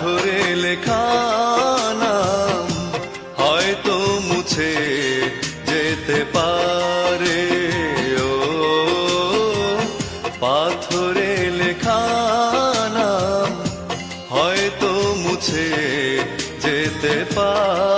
পাথরে লেখা হয়তো মুছে যেতে পারে। ও পাথরে লেখা হয়তো মুছে যেতে পারে।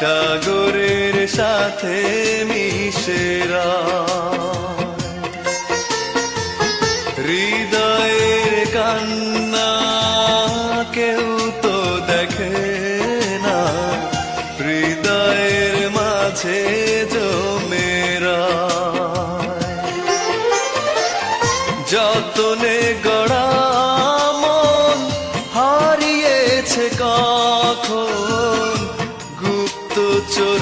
সাগরের সাথে মিশেরা হৃদয়ের কান্না কেউ তো দেখে না। হৃদয়ের মাঝে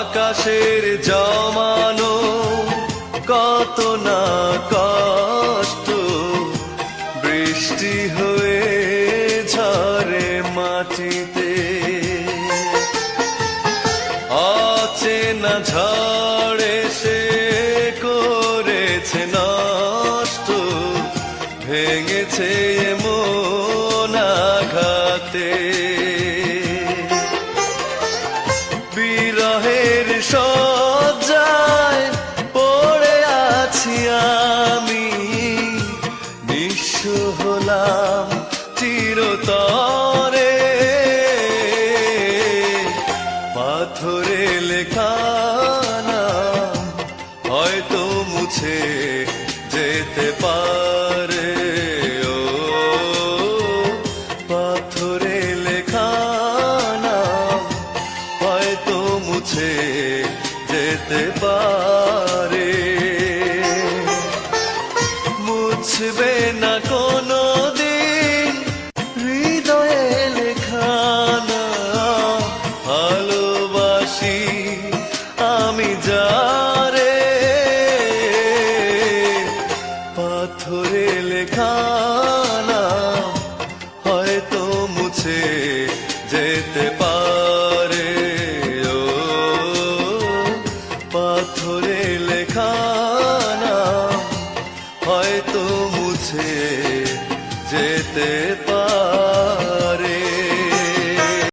আকাশের জমানো কত না কষ্ট, বৃষ্টি হয়ে ঝরে মাটিতে। অচেনা ঝড়ে সে করেছে নষ্ট, ভেঙেছে মন আঘাতে। মুছে যেতে পারে। ও পাথরে লেখা নাম হয়তো মুছে যেতে